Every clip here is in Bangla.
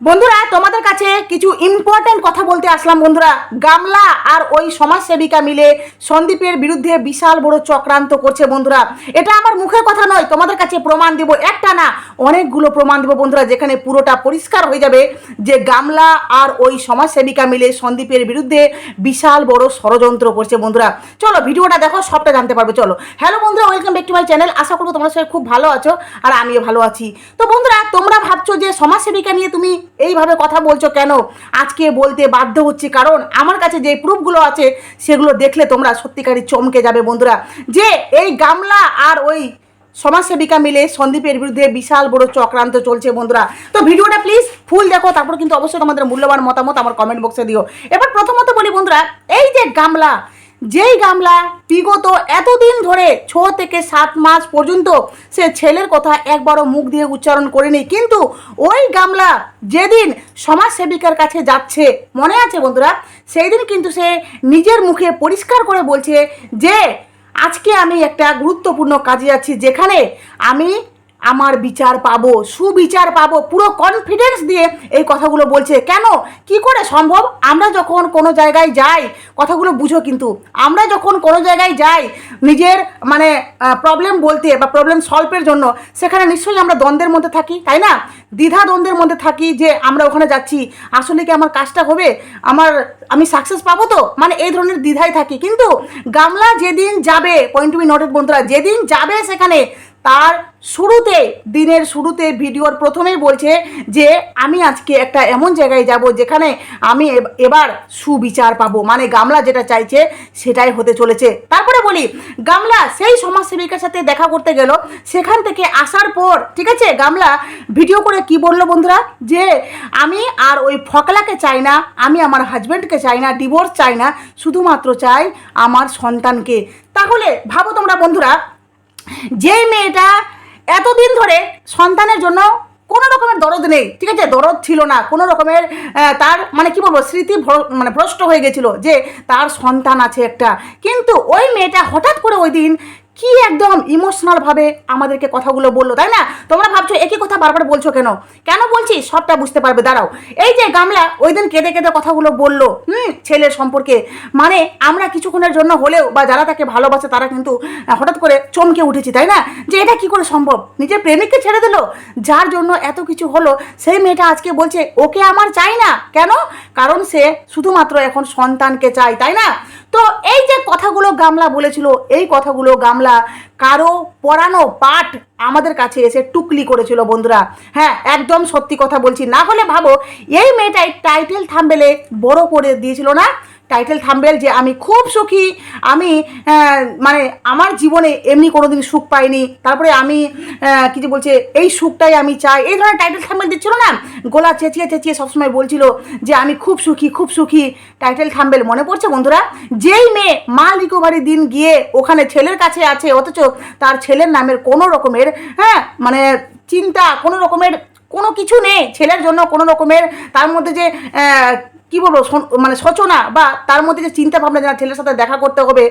বন্ধুরা, তোমাদের কাছে কিছু ইম্পর্টেন্ট কথা বলতে আসলাম বন্ধুরা। গামলা আর ওই সমাজসেবিকা মিলে সন্দীপের বিরুদ্ধে বিশাল বড় চক্রান্ত করছে বন্ধুরা। এটা আমার মুখের কথা নয়, তোমাদের কাছে প্রমাণ দেব। একটা না, অনেকগুলো প্রমাণ দেবো বন্ধুরা, যেখানে পুরোটা পরিষ্কার হয়ে যাবে যে গামলা আর ওই সমাজসেবিকা মিলে সন্দীপের বিরুদ্ধে বিশাল বড় ষড়যন্ত্র করছে বন্ধুরা। চলো, ভিডিওটা দেখো, সবটা জানতে পারবে, চলো। হ্যালো বন্ধুরা welcome back to my channel আশা করব তোমরা সবাই খুব ভালো আছো, আর আমিও ভালো আছি। তো বন্ধুরা, তোমরা ভাবছ যে সমাজসেবিকা নিয়ে তুমি এইভাবে কথা বলছো কেন? আজকে বলতে বাধ্য হচ্ছি। কারণ আমার কাছে যে প্রুফগুলো আছে, সেগুলো দেখলে তোমরা সত্যিকারই চমকে যাবে বন্ধুরা। যে এই গামলা আর ওই সমাজসেবিকা মিলে সন্দীপের বিরুদ্ধে বিশাল বড় চক্রান্ত চলছে বন্ধুরা। তো ভিডিওটা প্লিজ ফুল দেখো, তারপর কিন্তু অবশ্যই তোমাদের মূল্যবান মতামত আমার কমেন্ট বক্সে দিও। এবার প্রথমত বলি বন্ধুরা, এই যে গামলা যেই গামলা বিগত এতদিন ধরে ছ থেকে সাত মাস পর্যন্ত সে ছেলের কথা একবারও মুখ দিয়ে উচ্চারণ করেনি। কিন্তু ওই গামলা যেদিন সমাজসেবিকার কাছে যাচ্ছে, মনে আছে বন্ধুরা? সেই দিন কিন্তু সে নিজের মুখে পরিষ্কার করে বলছে যে, আজকে আমি একটা গুরুত্বপূর্ণ কাজে যাচ্ছি যেখানে আমি আমার বিচার পাবো, সুবিচার পাবো, পুরো কনফিডেন্স দিয়ে এই কথাগুলো বলছে। কেন? কি করে সম্ভব? আমরা যখন কোনো জায়গায় যাই, কথাগুলো বুঝো কিন্তু। আমরা যখন কোনো জায়গায় যাই, নিজের মানে প্রবলেম বলতে বা প্রবলেম সলভের জন্য, সেখানে নিশ্চয়ই আমরা দ্বন্দ্বের মধ্যে থাকি, তাই না? দ্বিধা দ্বন্দ্বের মধ্যে থাকি যে আমরা ওখানে যাচ্ছি, আসলে কি আমার কাজটা হবে? আমার, আমি সাকসেস পাবো তো? মানে এই ধরনের দ্বিধায় থাকি। কিন্তু গামলা যেদিন যাবে পয়েন্ট টু বি নোটেড বন্ধুরা, যেদিন যাবে সেখানে তার শুরুতে, দিনের শুরুতে ভিডিওর প্রথমেই বলছে যে, আমি আজকে একটা এমন জায়গায় যাব যেখানে আমি এবার সুবিচার পাবো। মানে গামলা যেটা চাইছে, সেটাই হতে চলেছে। তারপরে বলি, গামলা সেই সমাজসেবিকার সাথে দেখা করতে গেল। সেখান থেকে আসার পর, ঠিক আছে, গামলা ভিডিও করে কি বলল বন্ধুরা? যে, আমি আর ওই ফকলাকে চাই না, আমি আমার হাজব্যান্ডকে চাই না, ডিভোর্স চাই না, শুধুমাত্র চাই আমার সন্তানকে। তাহলে ভাবো তোমরা বন্ধুরা যেই মেয়েটা এতদিন ধরে সন্তানের জন্য কোনো রকমের দরদ নেই, ঠিক আছে? দরদ ছিল না, কোনো রকমের তার মানে কি বলব, স্মৃতি মানে ভ্রষ্ট হয়ে গেছিল যে তার সন্তান আছে একটা। কিন্তু ওই মেয়েটা হঠাৎ করে ওই দিন কি একদম ইমোশনালভাবে আমাদেরকে কথাগুলো বলল, তাই না? তোমরা ভাবছ একই কথা বারবার বলছো কেন? কেন বলছি? সবটা বুঝতে পারবে, দাঁড়াও। এই যে গামলা, ওই দিন কেঁদে কেঁদে কথাগুলো বলল, হুম, ছেলের সম্পর্কে। মানে আমরা কিছুক্ষণের জন্য হলেও বা যারা তাকে ভালোবাসে তারা কিন্তু হঠাৎ করে চমকে উঠেছি, তাই না? যে এটা কি করে সম্ভব? নিজের প্রেমিককে ছেড়ে দিল? যার জন্য এত কিছু হলো, সেই মেয়েটা আজকে বলছে, ওকে আমার চাই না। কেন? কারণ সে শুধুমাত্র এখন সন্তানকে চাই তাই না? তো এই যে কথাগুলো গামলা বলেছিল, এই কথাগুলো গামলা কারও পড়ানো পাঠ আমাদের কাছে এসে টুকলি করেছিল বন্ধুরা। হ্যাঁ একদম সত্যি কথা বলছি। না হলে ভাবো, এই মেয়েটাই টাইটেল থাম্বেলে বড় করে দিয়েছিল না? টাইটেল থাম্বেল যে আমি খুব সুখী আমি মানে আমার জীবনে এমনি কোনোদিন সুখ পাইনি। তারপরে আমি আহ, কি যে বলছে এই সুখটাই আমি চাই। এই ধরনের টাইটেল থাম্বেল দিচ্ছিল না? গোলা চেঁচিয়ে চেঁচিয়ে সবসময় বলছিল যে আমি খুব সুখী খুব সুখী। টাইটেল থাম্বেল মনে পড়ছে বন্ধুরা? যেই মেয়ে মা রিকভারি দিন গিয়ে ওখানে ছেলের কাছে আছে অথচ তার ছেলের নামের কোনো রকমের হ্যাঁ মানে চিন্তা কোনো রকমের কোনো কিছু নেই। ছেলের জন্য কোনো রকমের তার মধ্যে যে কি বলব মানে সচনা বা তার মধ্যে যে চিন্তা ভাবনা যে ছেলের সাথে দেখা করতে হবে,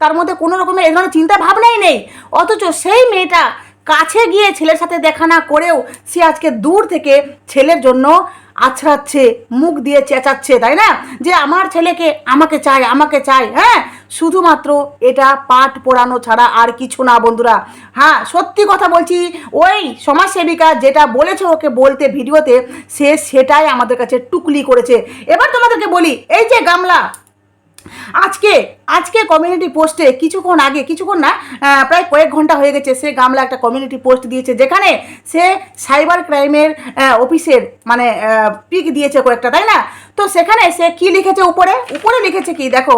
তার মধ্যে কোনো রকমের এ ধরনের চিন্তা ভাবনাই নেই। অথচ সেই মেয়েটা কাছে গিয়ে ছেলের সাথে দেখা না করেও সে আজকে দূর থেকে ছেলের জন্য আছড়াচ্ছে, মুখ দিয়ে চেঁচাচ্ছে, তাই না? যে আমার ছেলেকে আমাকে চাই আমাকে চাই হ্যাঁ? শুধুমাত্র এটা পাঠ পড়ানো ছাড়া আর কিছু না, বন্ধুরা। হ্যাঁ সত্যি কথা বলছি, ওই সমাজসেবিকা যেটা বলেছে ওকে বলতে ভিডিওতে, সে সেটাই আমাদের কাছে টুকলি করেছে। এবার তোমাদেরকে বলি, এই যে গামলা আজকে আজকে কমিউনিটি পোস্টে কিছুক্ষণ আগে, কিছুক্ষণ না প্রায় কয়েক ঘণ্টা হয়ে গেছে, সে গামলা একটা কমিউনিটি পোস্ট দিয়েছে, যেখানে সে সাইবার ক্রাইমের অফিসের মানে পিক দিয়েছে কয়েকটা, তাই না? তো সেখানে সে কি লিখেছে উপরে? উপরে লিখেছে কি? দেখো,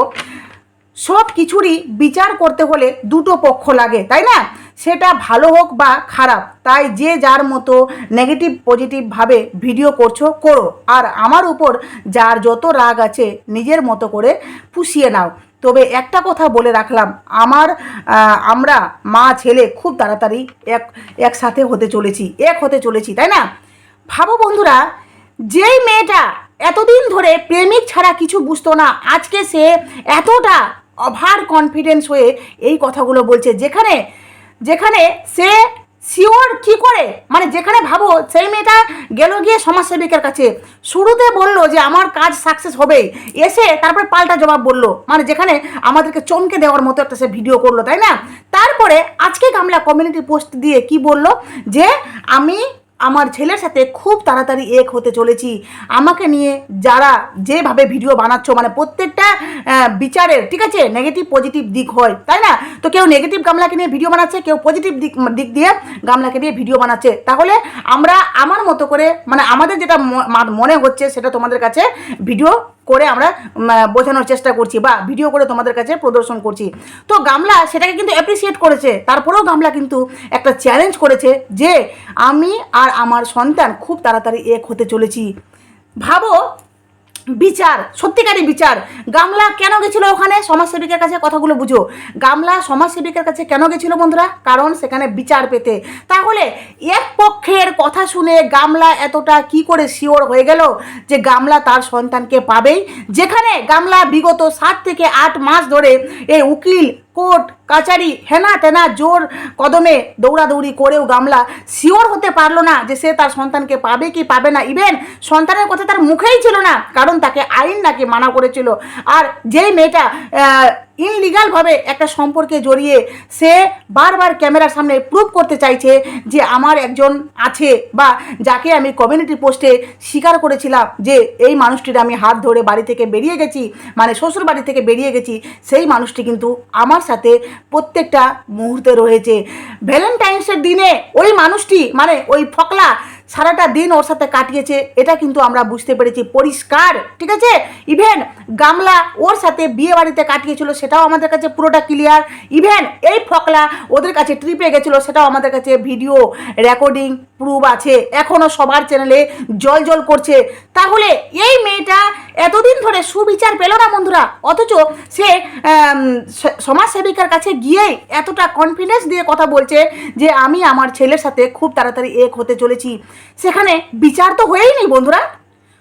সব কিছুরই বিচার করতে হলে দুটো পক্ষ লাগে, তাই না? সেটা ভালো হোক বা খারাপ, তাই যে যার মতো নেগেটিভ পজিটিভভাবে ভিডিও করছ, করো। আর আমার উপর যার যত রাগ আছে, নিজের মতো করে পুষিয়ে নাও। তবে একটা কথা বলে রাখলাম, আমার আমরা মা, ছেলে খুব তাড়াতাড়ি এক, একসাথে হতে চলেছি, এক হতে চলেছি, তাই না? ভাবো বন্ধুরা, যেই মেয়েটা এতদিন ধরে প্রেমিক ছাড়া কিছু বুঝতো না, আজকে সে এতটা ওভার কনফিডেন্স হয়ে এই কথাগুলো বলছে, যেখানে যেখানে সে শিওর কি করে? মানে যেখানে ভাবো, সেই মেয়েটা গেল গিয়ে সমাজসেবিকের কাছে। শুরুতে বলল যে, আমার কাজ সাকসেস হবে এসে তারপরে পাল্টা জবাব বলল। মানে যেখানে আমাদেরকে চমকে দেওয়ার মতো একটা সে ভিডিও করল, তাই না? তারপরে আজকে গামলা কমিউনিটি পোস্ট দিয়ে কি বলল? যে, আমি আমার ছেলের সাথে খুব তাড়াতাড়ি এক হতে চলেছি। আমাকে নিয়ে যারা যেভাবে ভিডিও বানাচ্ছ মানে প্রত্যেকটা বিচারের, ঠিক আছে নেগেটিভ পজিটিভ দিক হয়, তাই না? তো কেউ নেগেটিভ গামলাকে নিয়ে ভিডিও বানাচ্ছে, কেউ পজিটিভ দিক দিক দিয়ে গামলাকে নিয়ে ভিডিও বানাচ্ছে। তাহলে আমরা আমার মতো করে মানে আমাদের যেটা মনে হচ্ছে, সেটা তোমাদের কাছে ভিডিও করে আমরা বোঝানোর চেষ্টা করছি বা ভিডিও করে তোমাদের কাছে প্রদর্শন করছি। তো গামলা সেটাকে কিন্তু অ্যাপ্রিসিয়েট করেছে। তারপরেও গামলা কিন্তু একটা চ্যালেঞ্জ করেছে যে আমি আর আমার সন্তান খুব তাড়াতাড়ি এক হতে চলেছি। ভাবো বিচার সত্যিকারই বিচার। গামলা কেন গেছিল ওখানে? সমাজসেবিকের কাছে কথাগুলো বুঝো। গামলা সমাজসেবিকের কাছে কেন গেছিল বন্ধুরা? কারণ সেখানে বিচার পেতে। তাহলে এক পক্ষের কথা শুনে গামলা এতটা কি করে শিওর হয়ে গেল যে গামলা তার সন্তানকে পাবেই? যেখানে গামলা বিগত সাত থেকে আট মাস ধরে এই উকিল কোর্ট, কাচারি, হেনা তেনা, জোর কদমে দৌড়াদৌড়ি করেও গামলা। শিওর হতে পারল না যে সে তার সন্তানকে পাবে কি পাবে না। ইভেন সন্তানের কথা তার মুখেই ছিল না, কারণ তাকে আইন নাকি মানা করেছিল। আর যেই মেয়েটা ইনলিগালভাবে একটা সম্পর্কে জড়িয়ে সে বারবার ক্যামেরার সামনে প্রুভ করতে চাইছে যে আমার একজন আছে বা যাকে আমি কমিউনিটি পোস্টে স্বীকার করেছিলাম যে এই মানুষটির আমি হাত ধরে বাড়ি থেকে বেরিয়ে গেছি মানে শ্বশুর বাড়ি থেকে বেরিয়ে গেছি, সেই মানুষটি কিন্তু আমার সাথে প্রত্যেকটা মুহূর্তে রয়েছে। ভ্যালেন্টাইন্সের দিনে ওই মানুষটি মানে ওই ফকলা সারাটা দিন ওর সাথে কাটিয়েছে, এটা কিন্তু আমরা বুঝতে পেরেছি পরিষ্কার, ঠিক আছে? ইভেন গামলা ওর সাথে বিয়ে বাড়িতে কাটিয়েছিল, সেটাও আমাদের কাছে পুরোটা ক্লিয়ার ইভেন এই ফকলা ওদের কাছে ট্রিপে গেছিল, সেটাও আমাদের কাছে ভিডিও রেকর্ডিং প্রুফ আছে। এখনও সবার চ্যানেলে জল জল করছে। তাহলে এই মেয়েটা এতদিন ধরে সুবিচার পেল না বন্ধুরা? অথচ সে সমাজসেবিকার কাছে গিয়েই এতটা কনফিডেন্স দিয়ে কথা বলছে যে আমি আমার ছেলের সাথে খুব তাড়াতাড়ি এক হতে চলেছি। সেখানে বিচার তো হয়েই নি বন্ধুরা।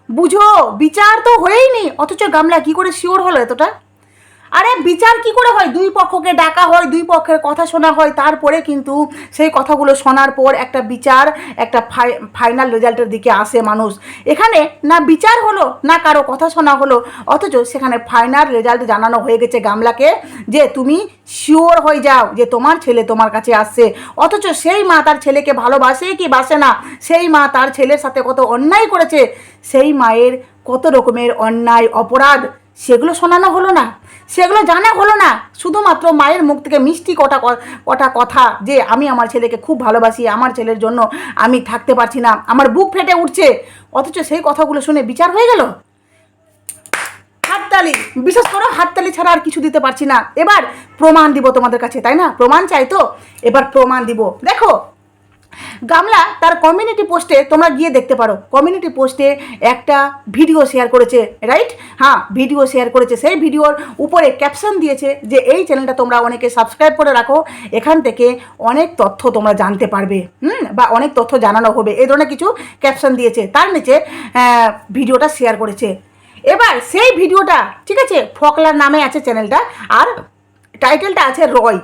বুঝো, বিচার তো হয়েই নি অথচ গামলা কি করে শিওর হলো এতটা? আরে বিচার কি করে হয়? দুই পক্ষকে ডাকা হয়, দুই পক্ষের কথা শোনা হয়, তারপরে কিন্তু সেই কথাগুলো শোনার পর একটা বিচার, একটা ফাইনাল রেজাল্টের দিকে আসে মানুষ। এখানে না বিচার হলো, না কারও কথা শোনা হলো, অথচ সেখানে ফাইনাল রেজাল্ট জানানো হয়ে গেছে গামলাকে যে তুমি শিওর হয়ে যাও যে তোমার ছেলে তোমার কাছে আসছে। অথচ সেই মা তার ছেলেকে ভালোবাসে কি বাসে না? সেই মা তার ছেলের সাথে কত অন্যায় করেছে? সেই মায়ের কত রকমের অন্যায়, অপরাধ, সেগুলো শোনানো হলো না। সেগুলো জানা হলো না। শুধুমাত্র মায়ের মুখ থেকে মিষ্টি কটা কটা কথা যে আমি আমার ছেলেকে খুব ভালোবাসি, আমার ছেলের জন্য আমি থাকতে পারছি না, আমার বুক ফেটে উঠছে। অথচ সেই কথাগুলো শুনে বিচার হয়ে গেল? হাততালি, বিশেষ করে হাততালি ছাড়া আর কিছু দিতে পারছি না। এবার প্রমাণ দিব তোমাদের কাছে, তাই না? প্রমাণ চাই তো? এবার প্রমাণ দিব। দেখো গামলা তার কমিউনিটি পোস্টে তোমরা গিয়ে দেখতে পারো। কমিউনিটি পোস্টে একটা ভিডিও শেয়ার করেছে রাইট হ্যাঁ ভিডিও শেয়ার করেছে। সেই ভিডিওর উপরে ক্যাপশন দিয়েছে যে, এই চ্যানেলটা তোমরা অনেকে সাবস্ক্রাইব করে রাখো। এখান থেকে অনেক তথ্য তোমরা জানতে পারবে। হুম, বা অনেক তথ্য জানানো হবে। এই ধরনের কিছু ক্যাপশন দিয়েছে। তার নিচে ভিডিওটা শেয়ার করেছে। এবার সেই ভিডিওটা ঠিক আছে? ফকলার নামে আছে চ্যানেলটা আর টাইটেলটা আছে রয়।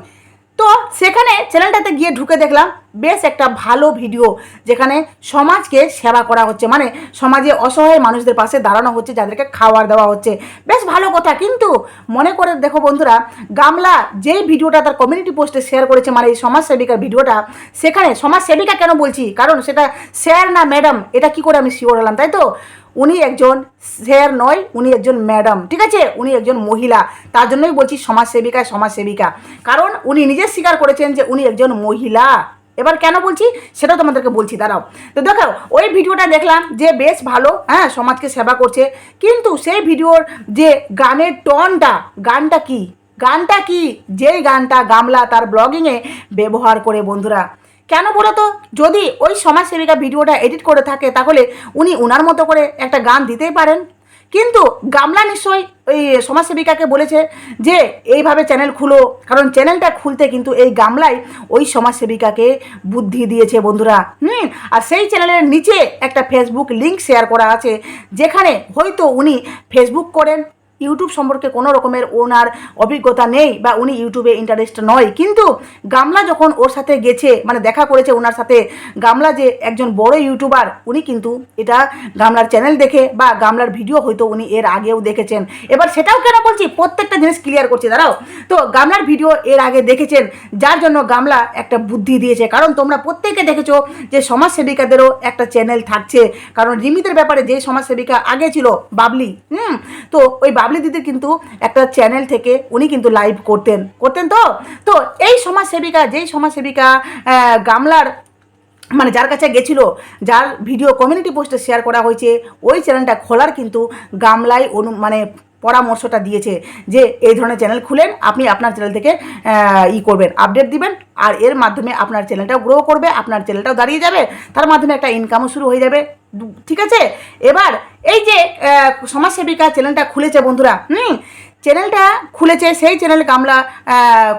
তো সেখানে চ্যানেলটাতে গিয়ে ঢুকে দেখলাম, বেশ একটা ভালো ভিডিও যেখানে সমাজকে সেবা করা হচ্ছে। মানে সমাজে অসহায় মানুষদের পাশে দাঁড়ানো হচ্ছে, যাদেরকে খাবার দেওয়া হচ্ছে। বেশ ভালো কথা, কিন্তু মনে করে দেখো বন্ধুরা, গামলা যেই ভিডিওটা তার কমিউনিটি পোস্টে শেয়ার করেছে মানে এই সমাজসেবিকার ভিডিওটা সেখানে সমাজসেবিকা কেন বলছি? কারণ সেটা স্যার না ম্যাডাম এটা কি করে আমি শিওর হলাম, তাই তো? উনি একজন স্যার নয়, উনি একজন ম্যাডাম, ঠিক আছে? উনি একজন মহিলা। তার জন্যই বলছি সমাজসেবিকা সমাজসেবিকা। কারণ উনি নিজে স্বীকার করেছেন যে উনি একজন মহিলা। এবার কেন বলছি? সেটা তোমাদেরকে বলছি, দাঁড়াও। তো দেখো, ওই ভিডিওটা দেখলাম যে বেশ ভালো হ্যাঁ সমাজকে সেবা করছে। কিন্তু সেই ভিডিওর যে গানের টনটা গানটা কি? গানটা কি? যেই গানটা গামলা তার ব্লগিংয়ে ব্যবহার করে, বন্ধুরা। কেন বলো তো? যদি ওই সমাজসেবিকা ভিডিওটা এডিট করে থাকে, তাহলে উনি ওনার মতো করে একটা গান দিতেই পারেন। কিন্তু গামলা নিশ্চয়ই ওই সমাজসেবিকাকে বলেছে যে, এইভাবে চ্যানেল খুলো। কারণ চ্যানেলটা খুলতে কিন্তু এই গামলাই ওই সমাজসেবিকাকে বুদ্ধি দিয়েছে বন্ধুরা। হুম? আর সেই চ্যানেলের নিচে একটা ফেসবুক লিংক শেয়ার করা আছে, যেখানে হয়তো উনি ফেসবুক করেন। ইউটিউব সম্পর্কে কোনো রকমের ওনার অভিজ্ঞতা নেই বা উনি ইউটিউবে ইন্টারেস্ট নয়। কিন্তু গামলা যখন ওর সাথে গেছে মানে দেখা করেছে ওনার সাথে, গামলা যে একজন বড় ইউটিউবার, উনি কিন্তু এটা গামলার চ্যানেল দেখে বা গামলার ভিডিও হয়তো উনি এর আগেও দেখেছেন। এবার সেটাও কেন বলছি? প্রত্যেকটা জিনিস ক্লিয়ার করছি, দাঁড়াও। তো গামলার ভিডিও এর আগে দেখেছেন, যার জন্য গামলা একটা বুদ্ধি দিয়েছে। কারণ তোমরা প্রত্যেকে দেখেছ যে সমাজসেবিকাদেরও একটা চ্যানেল থাকছে। কারণ রিমিতের ব্যাপারে যে সমাজসেবিকা আগে ছিল, বাবলি, হুম? তো ওই বাবলি দিদির কিন্তু একটা চ্যানেল থেকে উনি কিন্তু লাইভ করতেন। করতেন তো? তো এই সমাজসেবিকা, যেই সমাজসেবিকা গামলার মানে যার কাছে গেছিল, যার ভিডিও কমিউনিটি পোস্টে শেয়ার করা হয়েছে, ওই চ্যানেলটা খোলার কিন্তু গামলায় অনু মানে পরামর্শটা দিয়েছে যে এই ধরনের চ্যানেল খুলেন, আপনি আপনার চ্যানেল থেকে ই করবেন আপডেট দিবেন, আর এর মাধ্যমে আপনার চ্যানেলটাও গ্রো করবে, আপনার চ্যানেলটাও দাঁড়িয়ে যাবে, তার মাধ্যমে একটা ইনকামও শুরু হয়ে যাবে, ঠিক আছে? এবার এই যে সমাজসেবিকা চ্যানেলটা খুলেছে বন্ধুরা, হুম? চ্যানেলটা খুলেছে, সেই চ্যানেল গামলা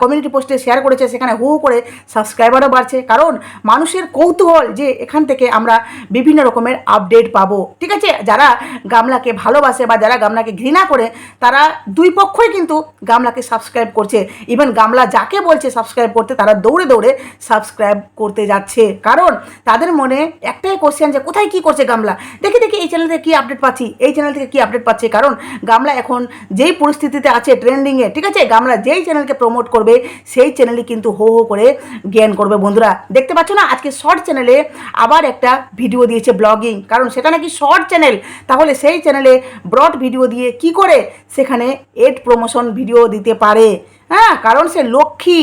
কমিউনিটি পোস্টে শেয়ার করেছে, সেখানে হু করে সাবস্ক্রাইবারও বাড়ছে। কারণ মানুষের কৌতূহল যে এখান থেকে আমরা বিভিন্ন রকমের আপডেট পাবো। ঠিক আছে? যারা গামলাকে ভালোবাসে বা যারা গামলাকে ঘৃণা করে, তারা দুই পক্ষই কিন্তু গামলাকে সাবস্ক্রাইব করছে। ইভেন গামলা যাকে বলছে সাবস্ক্রাইব করতে, তারা দৌড়ে দৌড়ে সাবস্ক্রাইব করতে যাচ্ছে। কারণ তাদের মনে একটাই কোশ্চেন যে, কোথায় কি করছে গামলা? দেখি দেখি, এই চ্যানেল থেকে কী আপডেট পাচ্ছি? এই চ্যানেল থেকে কী আপডেট পাচ্ছি? কারণ গামলা এখন যেই পরিস্থিতিতে আছে ট্রেন্ডিংয়ে ঠিক আছে? গামলা যেই চ্যানেলকে প্রমোট করবে, সেই চ্যানেলই কিন্তু হো হো করে জ্ঞান করবে বন্ধুরা। দেখতে পাচ্ছ না? আজকে শর্ট চ্যানেলে আবার একটা ভিডিও দিয়েছে ব্লগিং কারণ সেটা নাকি শর্ট চ্যানেল তাহলে সেই চ্যানেলে ব্রড ভিডিও দিয়ে কি করে সেখানে এড প্রমোশন ভিডিও দিতে পারে? হ্যাঁ? কারণ সে লক্ষ্মী।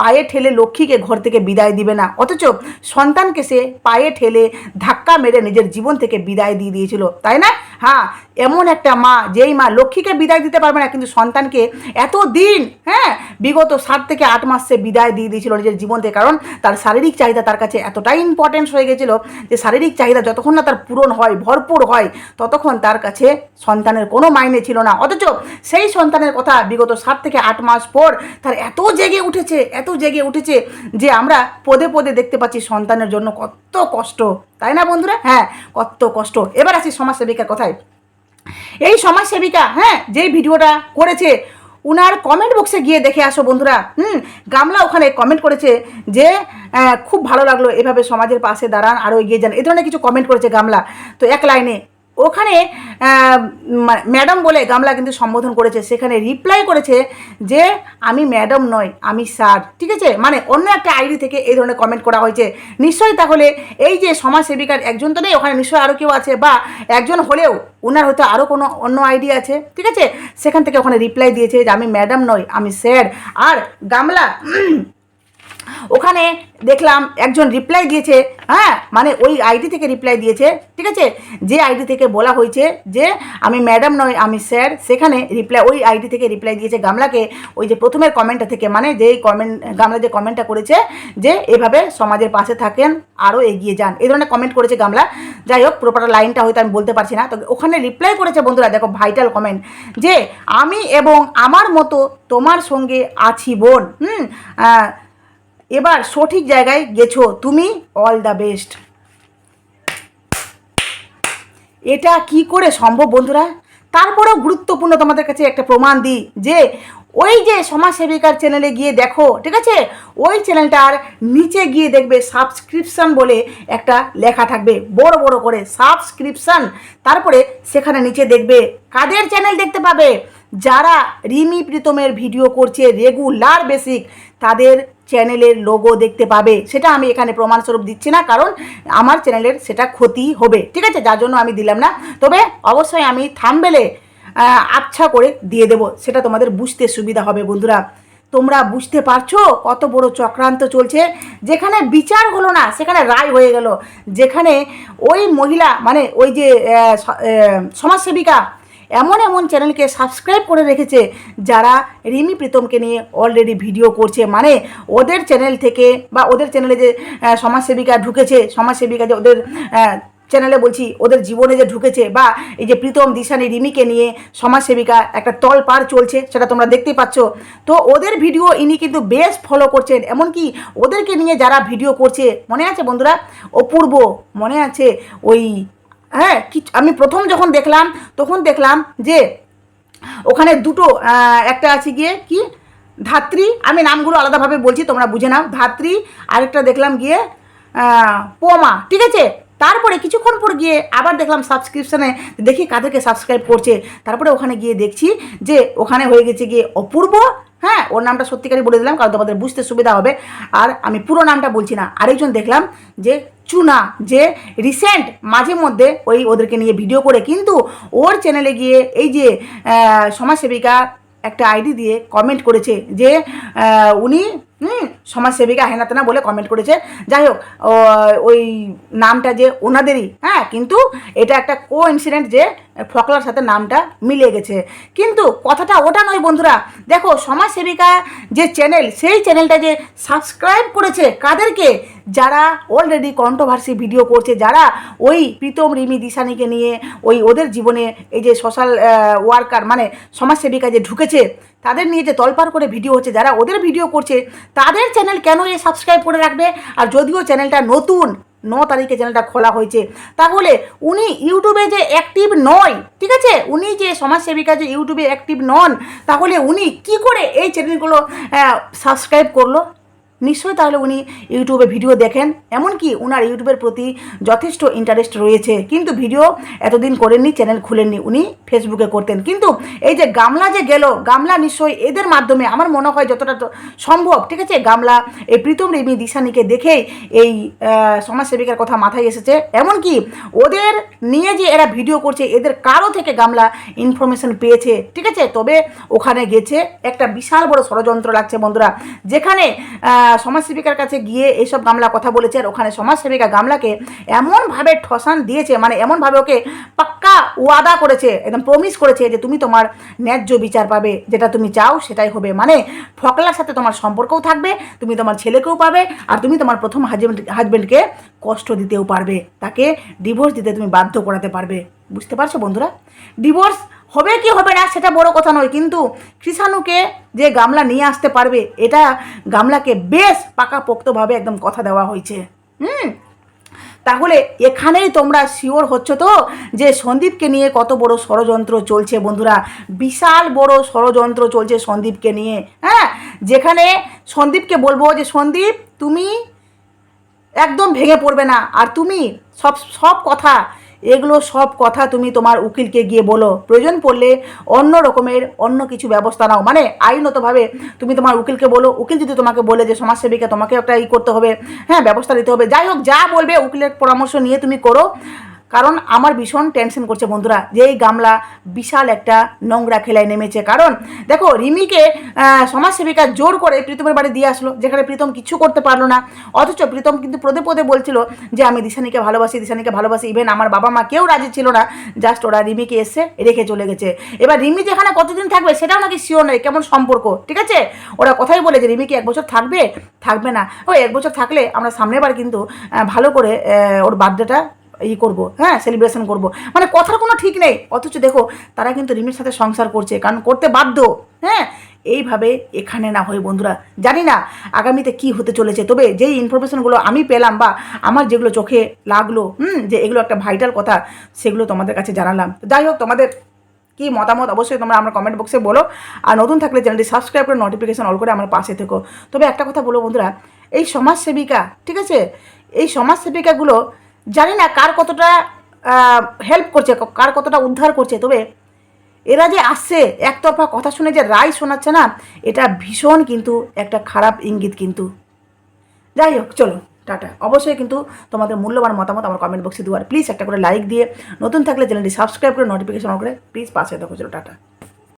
পায়ে ঠেলে লক্ষ্মীকে ঘর থেকে বিদায় দিবে না। অথচ সন্তানকে সে পায়ে ঠেলে ধাক্কা মেরে নিজের জীবন থেকে বিদায় দিয়ে দিয়েছিল, তাই না? হ্যাঁ এমন একটা মা, যেই মা লক্ষ্মীকে বিদায় দিতে পারবে না, কিন্তু সন্তানকে এত দিন হ্যাঁ বিগত সাত থেকে আট মাস সে বিদায় দিয়ে দিয়েছিল নিজের জীবন থেকে, কারণ তার শারীরিক চাহিদা তার কাছে এতটাই ইম্পর্টেন্স হয়ে গেছিল যে শারীরিক চাহিদা যতক্ষণ না তার পূরণ হয়, ভরপুর হয়, ততক্ষণ তার কাছে সন্তানের কোনো মাইনে ছিল না। অথচ সেই সন্তানের কথা বিগত সাত থেকে আট মাস পর তার এত জেগে উঠেছে, এত জেগে উঠেছে যে আমরা পদে পদে দেখতে পাচ্ছি সন্তানের জন্য কত কষ্ট। তাই না বন্ধুরা? হ্যাঁ কত কষ্ট। এবার আসি সমাজসেবিকার কথায়। এই সমাজসেবিকা হ্যাঁ যেই ভিডিওটা করেছে, উনার কমেন্ট বক্সে গিয়ে দেখে আসো বন্ধুরা। হুম, গামলা ওখানে কমেন্ট করেছে যে খুব ভালো লাগল এভাবে সমাজের পাশে দাঁড়ান আরও এগিয়ে যান। এ ধরনের কিছু কমেন্ট করেছে গামলা। তো এক লাইনে ওখানে ম্যাডাম বলে গামলা কিন্তু সম্বোধন করেছে, সেখানে রিপ্লাই করেছে যে, আমি ম্যাডাম নয় আমি স্যার ঠিক আছে? মানে অন্য একটা আইডি থেকে এই ধরনের কমেন্ট করা হয়েছে। নিশ্চয়ই তাহলে এই যে সমাজসেবিকার একজন তো নেই, ওখানে নিশ্চয়ই আরও কেউ আছে, বা একজন হলেও ওনার হয়তো আরও কোনো অন্য আইডি আছে, ঠিক আছে? সেখান থেকে ওখানে রিপ্লাই দিয়েছে যে, আমি ম্যাডাম নই, আমি স্যার আর গামলা ওখানে দেখলাম একজন রিপ্লাই দিয়েছে হ্যাঁ মানে ওই আইডি থেকে রিপ্লাই দিয়েছে, ঠিক আছে? যে আইডি থেকে বলা হয়েছে যে আমি ম্যাডাম নয় আমি স্যার সেখানে রিপ্লাই ওই আইডি থেকে রিপ্লাই দিয়েছে গামলাকে, ওই যে প্রথমের কমেন্টটা থেকে মানে যেই কমেন্ট গামলা যে কমেন্টটা করেছে যে এভাবে সমাজের পাশে থাকেন আরও এগিয়ে যান। এই ধরনের কমেন্ট করেছে গামলা। যাই হোক প্রপার লাইনটা হয়তো আমি বলতে পারছি না। তো ওখানে রিপ্লাই করেছে বন্ধুরা, দেখো ভাইটাল কমেন্ট যে, আমি এবং আমার মতো তোমার সঙ্গে আছি বোন। হুম এবার সঠিক জায়গায় গেছো, তুমি অল দ্য বেস্ট এটা কি করে সম্ভব বন্ধুরা? তারপরেও গুরুত্বপূর্ণ তোমাদের কাছে একটা প্রমাণ দিই, যে ওই যে সমাজসেবিকার চ্যানেলে গিয়ে দেখো, ঠিক আছে? ওই চ্যানেলটার নিচে গিয়ে দেখবে সাবস্ক্রিপশন বলে একটা লেখা থাকবে, বড় বড় করে সাবস্ক্রিপশন তারপরে সেখানে নিচে দেখবে, কাদের চ্যানেল দেখতে পাবে? যারা রিমি প্রীতমের ভিডিও করছে রেগুলার বেসিক তাদের চ্যানেলের লোগো দেখতে পাবে। সেটা আমি এখানে প্রমাণস্বরূপ দিচ্ছি না, কারণ আমার চ্যানেলের সেটা ক্ষতি হবে। ঠিক আছে? যার জন্য আমি দিলাম না। তবে অবশ্যই আমি থামবেলে আচ্ছা করে দিয়ে দেবো। সেটা তোমাদের বুঝতে সুবিধা হবে, বন্ধুরা। তোমরা বুঝতে পারছ কত বড় চক্রান্ত চলছে? যেখানে বিচার হলো না, সেখানে রায় হয়ে গেল। যেখানে ওই মহিলা মানে ওই যে সমাজসেবিকা এমন এমন চ্যানেলকে সাবস্ক্রাইব করে রেখেছে যারা রিমি প্রীতমকে নিয়ে অলরেডি ভিডিও করছে। মানে ওদের চ্যানেল থেকে বা ওদের চ্যানেলে যে সমাজসেবিকা ঢুকেছে, সমাজসেবিকা যে ওদের চ্যানেলে বলছি, ওদের জীবনে যে ঢুকেছে বা এই যে প্রীতম, দিশানি, রিমিকে নিয়ে সমাজসেবিকা একটা তল পার চলছে, সেটা তোমরা দেখতে পাচ্ছ। তো ওদের ভিডিও ইনি কিন্তু বেশ ফলো করছেন। এমনকি ওদেরকে নিয়ে যারা ভিডিও করছে, মনে আছে বন্ধুরা? অপূর্ব, মনে আছে? ওই হ্যাঁ কি, আমি প্রথম যখন দেখলাম, তখন দেখলাম যে ওখানে দুটো একটা আছে গিয়ে কি? ধাত্রী, আমি নামগুলো আলাদাভাবে বলছি, তোমরা বুঝে নাও। ধাত্রী, আরেকটা দেখলাম গিয়ে পোমা, ঠিক আছে? তারপরে কিছুক্ষণ পর গিয়ে আবার দেখলাম সাবস্ক্রিপশানে দেখি কাদেরকে সাবস্ক্রাইব করছে। তারপরে ওখানে গিয়ে দেখছি যে ওখানে হয়ে গেছে গিয়ে অপূর্ব। হ্যাঁ ওর নামটা সত্যিকারই বলে দিলাম, কারণ তোমাদের বুঝতে সুবিধা হবে। আর আমি পুরো নামটা বলছি না, আরেকজন দেখলাম যে চুনা, যে রিসেন্ট মাঝে মধ্যে ওই ওদেরকে নিয়ে ভিডিও করে, কিন্তু ওর চ্যানেলে গিয়ে এই যে সমাজসেবিকা একটা আইডি দিয়ে কমেন্ট করেছে যে উনি হুম, সমাজসেবিকা হেনাতেনা বলে কমেন্ট করেছে। যাই হোক ওই নামটা যে ওনাদেরই হ্যাঁ কিন্তু এটা একটা কো ইনসিডেন্ট যে ফকলার সাথে নামটা মিলে গেছে। কিন্তু কথাটা ওটা নয় বন্ধুরা, দেখো সমাজসেবিকা যে চ্যানেল সেই চ্যানেলটা যে সাবস্ক্রাইব করেছে কাদেরকে? যারা অলরেডি কন্ট্রোভার্সি ভিডিও করছে, যারা ওই প্রীতম রিমি দিশানিকে নিয়ে, ওই ওদের জীবনে এই যে সোশ্যাল ওয়ার্কার মানে সমাজসেবিকা যে ঢুকেছে তাদের নিয়ে যে তলপার করে ভিডিও হচ্ছে, যারা ওদের ভিডিও করছে, তাদের চ্যানেল কেন এ সাবস্ক্রাইব করে রাখবে? আর যদিও চ্যানেলটা নতুন, ন তারিখে চ্যানেলটা খোলা হয়েছে, তাহলে উনি ইউটিউবে যে অ্যাক্টিভ নয়, ঠিক আছে? উনি যে সমাজসেবিকা যে ইউটিউবে অ্যাক্টিভ নন, তাহলে উনি কি করে এই চ্যানেলগুলো সাবস্ক্রাইব করল? নিশ্চয়ই তাহলে উনি ইউটিউবে ভিডিও দেখেন, এমনকি ওনার ইউটিউবের প্রতি যথেষ্ট ইন্টারেস্ট রয়েছে। কিন্তু ভিডিও এতদিন করেননি চ্যানেল খুলেননি উনি ফেসবুকে করতেন। কিন্তু এই যে গামলা যে গেল, গামলা নিশ্চয়ই এদের মাধ্যমে আমার মনে হয় যতটা সম্ভব, ঠিক আছে? গামলা এই প্রীতম রেমি দিশানিকে দেখেই এই সমাজসেবিকার কথা মাথায় এসেছে। এমনকি ওদের নিয়ে যে এরা ভিডিও করছে, এদের কারও থেকে গামলা ইনফরমেশন পেয়েছে, ঠিক আছে? তবে ওখানে গেছে একটা বিশাল বড় ষড়যন্ত্র লাগছে বন্ধুরা। যেখানে সমাজসেবিকার কাছে গিয়ে এইসব গামলা কথা বলেছে আর ওখানে সমাজসেবিকা গামলাকে এমনভাবে ঠসান দিয়েছে মানে এমনভাবে ওকে পাক্কা ওয়াদা করেছে, একদম প্রমিস করেছে যে তুমি তোমার ন্যায্য বিচার পাবে, যেটা তুমি চাও সেটাই হবে। মানে ফকলার সাথে তোমার সম্পর্কও থাকবে, তুমি তোমার ছেলেকেও পাবে আর তুমি তোমার প্রথম হাজবেন্ড হাজবেন্ডকে কষ্ট দিতেও পারবে। তাকে ডিভোর্স দিতে তুমি বাধ্য করাতে পারবে। বুঝতে পারছ বন্ধুরা? ডিভোর্স হবে কি হবে না সেটা বড় কথা নয়, কিন্তু কৃষাণুকে যে গামলা নিয়ে আসতে পারবে, এটা গামলাকে বেশ পাকাপোক্তভাবে একদম কথা দেওয়া হয়েছে। হুম? তাহলে এখানেই তোমরা শিওর হচ্ছ তো যে সন্দীপকে নিয়ে কত বড় ষড়যন্ত্র চলছে বন্ধুরা। বিশাল বড় ষড়যন্ত্র চলছে সন্দীপকে নিয়ে হ্যাঁ? যেখানে সন্দীপকে বলব যে, সন্দীপ, তুমি একদম ভেঙে পড়বে না। আর তুমি সব সব কথা এগুলো সব কথা তুমি তোমার উকিলকে গিয়ে বলো। প্রয়োজন পড়লে অন্য রকমের অন্য কিছু ব্যবস্থা নাও। মানে আইনতভাবে তুমি তোমার উকিলকে বলো। উকিল যদি তোমাকে বলে যে সমাজসেবীকে, তোমাকে একটা ই করতে হবে হ্যাঁ ব্যবস্থা নিতে হবে। যাই হোক, যা বলবে উকিলের পরামর্শ নিয়ে তুমি করো। কারণ আমার ভীষণ টেনশন করছে বন্ধুরা, যে এই গামলা বিশাল একটা নোংরা খেলায় নেমেছে। কারণ দেখো, রিমিকে সমাজসেবিকা জোর করে প্রীতমের বাড়ি দিয়ে আসলো, যেখানে প্রীতম কিছু করতে পারল না। অথচ প্রীতম কিন্তু পদে পদে বলছিল যে, আমি দিশানিকে ভালোবাসি দিশানিকে ভালোবাসি ইভেন আমার বাবা মা কেউ রাজি ছিল না। জাস্ট ওরা রিমিকে এসে রেখে চলে গেছে। এবার রিমি যেখানে কতদিন থাকবে সেটাও নাকি শিওর নেই কেমন সম্পর্ক, ঠিক আছে? ওরা কথাই বলে যে, রিমি কি এক বছর থাকবে? থাকবে না। ও এক বছর থাকলে আমরা সামনের বার কিন্তু ভালো করে ওর বার্থডেটা ই করব হ্যাঁ সেলিব্রেশন করব। মানে কথার কোনো ঠিক নেই। অথচ দেখো, তারা কিন্তু রিমির সাথে সংসার করছে, কারণ করতে বাধ্য হ্যাঁ? এইভাবে এখানে না হয়ে বন্ধুরা, জানি না আগামীতে কি হতে চলেছে, তবে যেই ইনফরমেশনগুলো আমি পেলাম বা আমার যেগুলো চোখে লাগল, হুম, যে এগুলো একটা ভাইটাল কথা, সেগুলো তোমাদের কাছে জানালাম। যাই হোক, তোমাদের কি মতামত, অবশ্যই তোমরা আমার কমেন্ট বক্সে বলো। আর নতুন থাকলে চ্যানেলটি সাবস্ক্রাইব করে নোটিফিকেশন অল করে আমার পাশে থেকো। তবে একটা কথা বলো বন্ধুরা, এই সমাজসেবিকা, ঠিক আছে? এই সমাজসেবিকাগুলো জানি না কার কতটা হেল্প করছে, কার কতটা উদ্ধার করছে, তবে এরা যে আসছে, একতরফা কথা শুনে যে রায় শোনাচ্ছে না, এটা ভীষণ কিন্তু একটা খারাপ ইঙ্গিত কিন্তু। যাই হোক, চলো, টাটা। অবশ্যই কিন্তু তোমাদের মূল্যবান মতামত আমার কমেন্ট বক্সে দেওয়ার। প্লিজ একটা করে লাইক দিয়ে, নতুন থাকলে চ্যানেলটি সাবস্ক্রাইব করে নোটিফিকেশন করে প্লিজ পাশে দেখো চলো, টাটা।